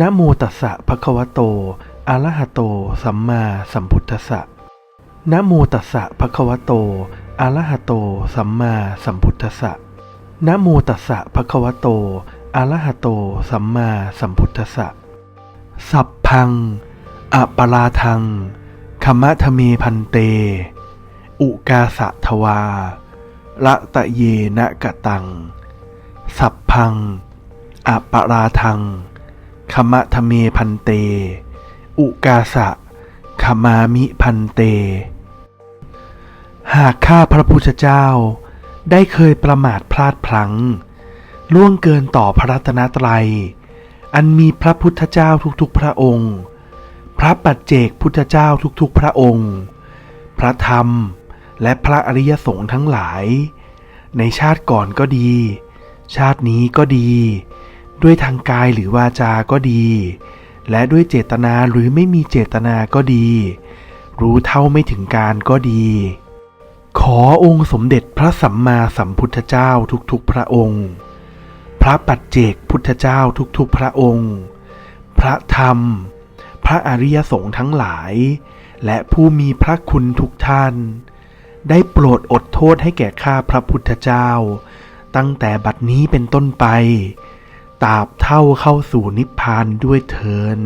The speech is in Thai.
นะโมตัสสะภะคะวะโต อะระหะโต สัมมาสัมพุทธัสสะนะโมตัสสะภะคะวะโต อะระหะโต สัมมาสัมพุทธัสสะนะโมตัสสะภะคะวะโต อะระหะโต สัมมาสัมพุทธัสสะ สัพพัง อปราทังขมะทะเมพันเต อุกาสะทวา ละตะเยนะกะตัง สัพพัง อปราทัง ขมะทะเมพันเต อุกาสะขมามิพันเต หากข้าพระพุทธเจ้า ได้เคยประมาทพลาดพลั้ง ล่วงเกินต่อพระรัตนตรัย อันมีพระพุทธเจ้าทุกๆพระองค์ พระปัจเจกพุทธเจ้าทุกๆพระองค์ พระธรรมและพระอริยสงฆ์ทั้งหลาย ในชาติก่อนก็ดี ชาตินี้ก็ดี ด้วยทางกายหรือวาจาก็ดี และด้วยเจตนาหรือไม่มีเจตนาก็ดี รู้เท่าไม่ถึงการก็ดี ขอองค์สมเด็จพระสัมมาสัมพุทธเจ้าทุกๆพระองค์ พระปัจเจกพุทธเจ้าทุกๆพระองค์ พระธรรม พระอริยสงฆ์ทั้งหลาย และผู้มีพระคุณทุกท่าน ได้โปรดอดโทษให้แก่ข้าพระพุทธเจ้า ตั้งแต่บัดนี้เป็นต้นไป ตราบเท่าเข้าสู่นิพพานด้วยเทิน